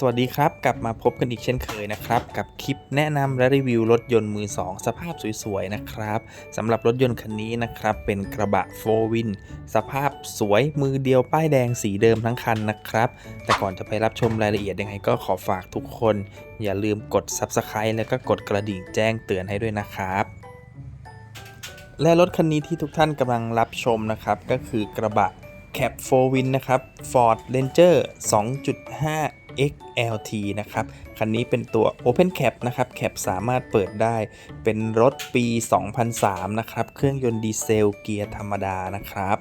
สวัสดีครับ กลับมาพบกันอีกเช่นเคยนะครับ กับคลิปแนะนำและรีวิวรถยนต์มือ 2 สภาพสวยๆนะครับสำหรับรถยนต์คันนี้นะครับ เป็นกระบะโฟวินสภาพสวยมือเดียวป้ายแดงสีเดิมทั้งคันนะครับ แต่ก่อนจะไปรับชมรายละเอียดยังไงก็ขอฝากทุกคน อย่าลืมกด Subscribe แล้วก็กดกระดิ่งแจ้งเตือนให้ด้วยนะครับและรถคันนี้ที่ทุกท่านกำลังรับชมนะครับ ก็คือกระบะ Cap 4 Win นะครับ Ford Ranger 2.5 XLT นะครับ คันนี้เป็นตัว Open Cap นะครับ Cap สามารถเปิดได้ เป็นรถปี 2003 นะครับ เครื่องยนต์ดีเซลเกียร์ธรรมดานะครับ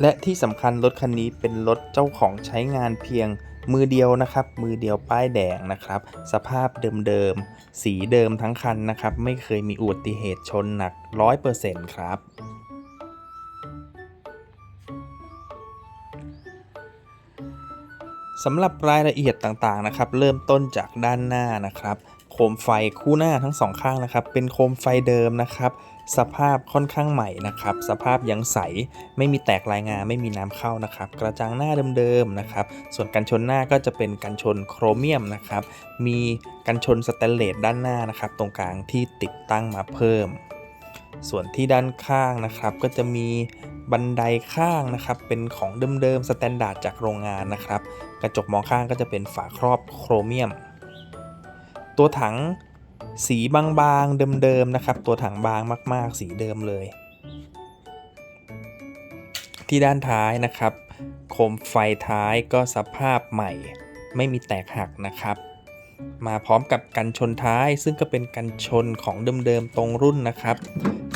และที่สำคัญรถคันนี้เป็นรถเจ้าของใช้งานเพียงมือเดียวนะครับ มือเดียวป้ายแดงนะครับ สภาพเดิมๆ สีเดิมทั้งคันนะครับ ไม่เคยมีอุบัติเหตุชนหนัก 100%ครับ สำหรับรายละเอียดต่างๆนะครับ เริ่มต้นจากด้านหน้านะครับ โคมไฟคู่หน้าทั้งสองข้างนะครับ เป็นโคมไฟเดิมนะครับ สภาพค่อนข้างใหม่นะครับ สภาพยังใส ไม่มีแตกลายงา ไม่มีน้ำเข้านะครับ กระจังหน้าเดิมๆนะครับ ส่วนกันชนหน้าก็จะเป็นกันชนโครเมียมนะครับ มีกันชนสแตนเลสด้านหน้านะครับ ตรงกลางที่ติดตั้งมาเพิ่ม ส่วนที่ด้านข้างนะครับ ก็จะมี บันไดข้างนะครับ เป็นของเดิมๆสแตนดาร์ดจากโรงงานนะครับ กระจกมองข้างก็จะเป็นฝาครอบโครเมียม ตัวถังสีบางๆเดิมๆนะครับ ตัวถังบางมาก ๆ สีเดิมเลย ที่ด้านท้ายนะครับ โคมไฟท้ายก็สภาพใหม่ ไม่มีแตกหักนะครับ มาพร้อมกับกันชนท้าย ซึ่งก็เป็นกันชนของเดิมๆตรงรุ่นนะครับ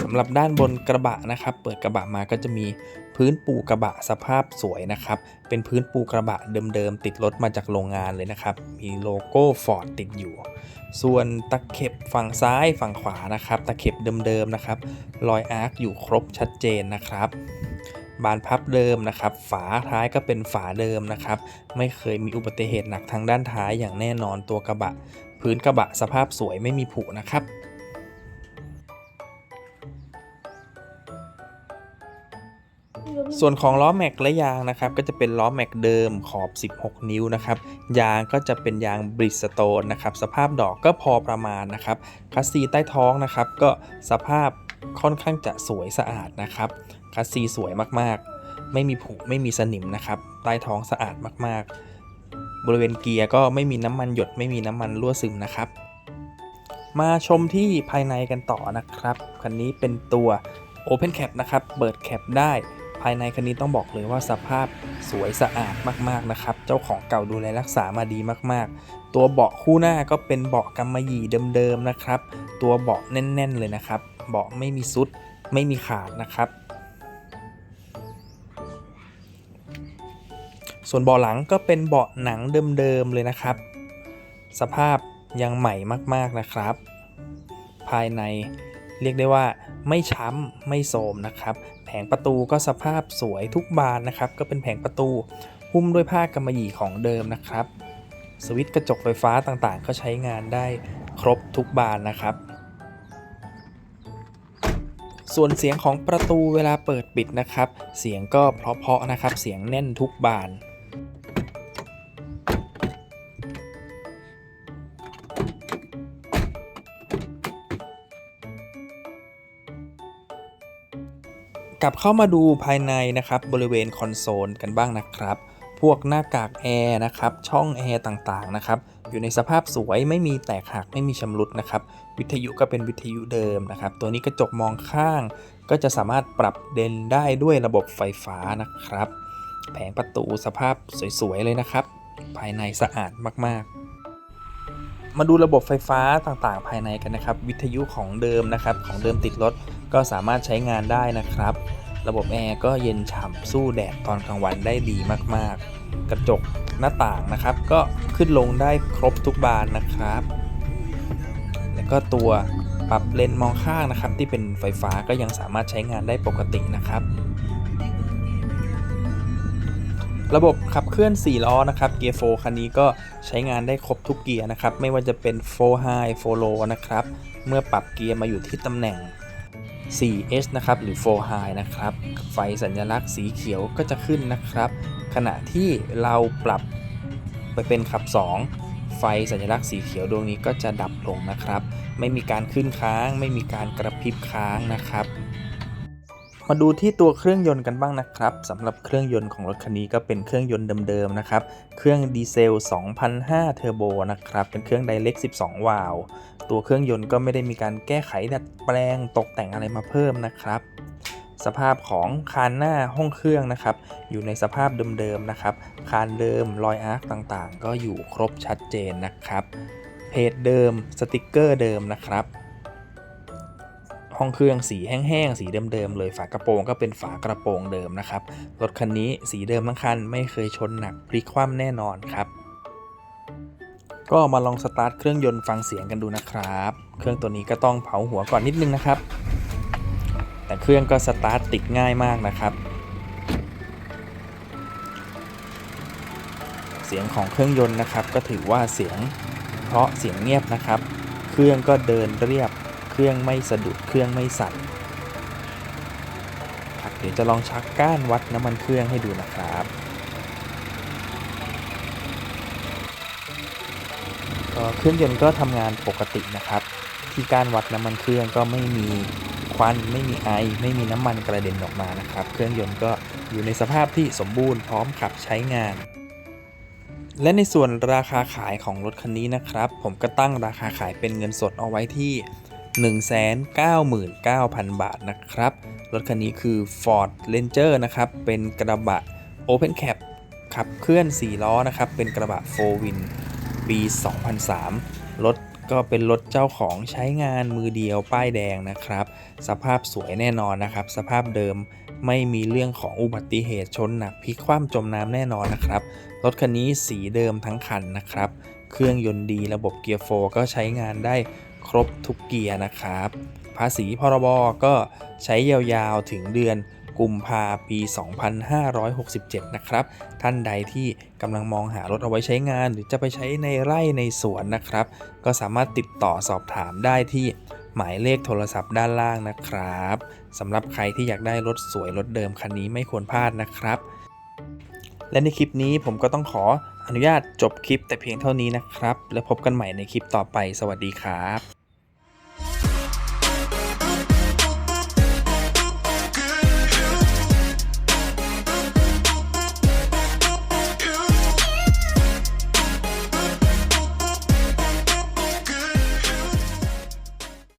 สำหรับด้านบนกระบะนะครับ เปิดกระบะมาก็จะมีพื้นปูกระบะสภาพสวยนะครับ เป็นพื้นปูกระบะเดิมๆติดรถมาจากโรงงานเลยนะครับ มีโลโก้ Ford ติดอยู่ ส่วนตะเข็บฝั่งซ้ายฝั่งขวานะครับ ตะเข็บเดิมๆนะครับ รอยอาร์คอยู่ครบชัดเจนนะครับ บานพับเดิมนะครับ ฝาท้ายก็เป็นฝาเดิมนะครับ ไม่เคยมีอุบัติเหตุหนักทางด้านท้ายอย่างแน่นอนตัวกระบะ พื้นกระบะสภาพสวยไม่มีผุนะครับส่วนของล้อแม็กและยางนะครับก็จะเป็นล้อแม็กเดิมขอบ 16 นิ้วนะครับยางก็จะเป็นยางบริสโตนนะครับสภาพดอกก็พอประมาณนะครับคัสซีใต้ท้องนะครับก็สภาพ ค่อนข้างจะสวยสะอาดนะครับ คัสซีสวยมากๆ ไม่มีผุไม่มีสนิมนะครับ ใต้ท้องสะอาดมากๆ บริเวณเกียร์ก็ไม่มีน้ำมันหยด ไม่มีน้ำมันรั่วซึมนะครับ มาชมที่ภายในกันต่อนะครับ คันนี้เป็นตัว Open Cap นะครับ เปิดแคปได้ ภายในคันนี้ต้องบอกเลยว่าสภาพสวยสะอาดมากๆนะครับ เจ้าของเก่าดูแลรักษามาดีมากๆ ตัวเบาะคู่หน้าก็เป็นเบาะกำมะหยี่เดิมๆนะครับ ตัวเบาะแน่น ๆ เลยนะครับ เบาะไม่มีซุดไม่มีขาดนะครับ ส่วนเบาะหลังก็เป็นเบาะหนังเดิมๆเลยนะครับ สภาพยังใหม่มากๆนะครับ ภายในเรียกได้ว่าไม่ช้ำไม่โทรมนะครับ แผงประตูก็สภาพสวยทุกบานนะครับ ก็เป็นแผงประตูหุ้มด้วยผ้ากำมะหยี่ของเดิมนะครับ สวิตช์กระจกไฟฟ้าต่างๆ ก็ใช้งานได้ครบทุกบานนะครับ ส่วนเสียงของประตูเวลาเปิดปิดนะครับ เสียงก็เพราะๆนะครับ เสียงแน่นทุกบาน กลับเข้ามาดูภายในนะครับบริเวณคอนโซลกันบ้างนะครับ พวกหน้ากากแอร์นะครับ ช่องแอร์ต่างๆนะครับ อยู่ในสภาพสวยไม่มีแตกหักไม่มีชำรุดนะครับ วิทยุก็เป็นวิทยุเดิมนะครับ ตัวนี้กระจกมองข้าง ก็จะสามารถปรับเดนได้ด้วยระบบไฟฟ้านะครับ แผงประตูสภาพสวยๆเลยนะครับ ภายในสะอาดมากๆมาดูระบบไฟฟ้าต่างๆ ภายในกันนะครับ วิทยุของเดิมนะครับ ของเดิมติดรถก็สามารถใช้งานได้นะครับ ระบบแอร์ก็เย็นฉ่ำสู้แดดตอนกลางวันได้ดีมากๆ กระจกหน้าต่างนะครับ ก็ขึ้นลงได้ครบทุกบานนะครับ แล้วก็ตัวปรับเลนส์มองข้างนะครับ ที่เป็นไฟฟ้าก็ยังสามารถใช้งานได้ปกตินะครับ ระบบขับเคลื่อน 4 ล้อนะครับเกียร์4คันนี้ก็ใช้งานได้ครบทุกเกียร์นะครับ ไม่ว่าจะเป็น4 High 4 Low นะครับ เมื่อปรับเกียร์มาอยู่ที่ตำแหน่ง 4S นะครับหรือ 4 High นะครับ ไฟสัญลักษณ์สีเขียวก็จะขึ้นนะครับ ขณะที่เราปรับไปเป็นขับ 2 ไฟสัญลักษณ์สีเขียวดวงนี้ก็จะดับลงนะครับ ไม่มีการขึ้นค้าง ไม่มีการกระพริบค้างนะครับ มาดูที่ตัวเครื่องยนต์กันบ้างนะครับสำหรับเครื่องยนต์ของรถคันนี้ก็เป็นเครื่องยนต์เดิมๆนะครับ เครื่องดีเซล 2005 เทอร์โบนะครับ เป็นเครื่องไดเรก12 วาล์วตัวเครื่องยนต์ก็ไม่ได้มีการแก้ไขดัดแปลงตกแต่งอะไรมาเพิ่มนะครับ สภาพของคานหน้าห้องเครื่องนะครับ อยู่ในสภาพเดิมๆนะครับ คานเดิมรอยอาร์คต่างๆ ก็อยู่ครบชัดเจนนะครับ เพจเดิมสติกเกอร์เดิมนะครับ ห้องเครื่องสีแห้งๆ สีเดิมๆ เลย ฝากระโปรงก็เป็นฝากระโปรงเดิมนะครับ รถคันนี้สีเดิมทั้งคันไม่เคยชนหนักพลิกคว่ำแน่นอนครับ ก็มาลองสตาร์ทเครื่องยนต์ฟังเสียงกันดูนะครับ เครื่องตัวนี้ก็ต้องเผาหัวก่อนนิดนึงนะครับ แต่เครื่องก็สตาร์ทติดง่ายมากนะครับ เสียงของเครื่องยนต์นะครับ ก็ถือว่าเสียงเพราะเสียงเงียบนะครับ เครื่องก็เดินเรียบ เครื่องไม่สะดุดเครื่องไม่สั่นครับเดี๋ยวจะลองชักก้านวัดน้ำมันเครื่องให้ดูนะครับเครื่องยนต์ก็ทำงานปกตินะครับ ที่ก้านวัดน้ำมันเครื่องก็ไม่มีควันไม่มีไอ ไม่มีน้ำมันกระเด็นออกมานะครับ เครื่องยนต์ก็อยู่ในสภาพที่สมบูรณ์พร้อมขับใช้งาน และในส่วนราคาขายของรถคันนี้นะครับ ผมก็ตั้งราคาขายเป็นเงินสดเอาไว้ที่ 199,000 บาทนะครับ รถคันนี้คือ Ford Ranger นะครับ เป็นกระบะ Open Cap ขับเคลื่อน 4 ล้อนะครับ เป็นกระบะ4 Win ปี 2003 รถก็เป็นรถเจ้าของใช้งานมือเดียวป้ายแดงนะครับ สภาพสวยแน่นอนนะครับ สภาพเดิมไม่มีเรื่องของอุบัติเหตุชนหนักพลิกคว่ำจมน้ำแน่นอนนะครับ รถคันนี้สีเดิมทั้งคันนะครับ เครื่องยนต์ดีระบบเกียร์โฟร์ก็ใช้งานได้ ครบทุกเกียร์นะครับ ภาษีพรบก็ใช้ยาวๆถึงเดือนกุมภาปี 2567 นะครับ ท่านใดที่กำลังมองหารถเอาไว้ใช้งาน หรือจะไปใช้ในไร่ในสวนนะครับ ก็สามารถติดต่อสอบถามได้ที่หมายเลขโทรศัพท์ด้านล่างนะครับสำหรับใครที่อยากได้รถสวยรถเดิมคันนี้ไม่ควรพลาดนะครับ และในคลิปนี้ผมก็ต้องขออนุญาตจบคลิปแต่เพียงเท่านี้นะครับ แล้วพบกันใหม่ในคลิปต่อไป สวัสดีครับ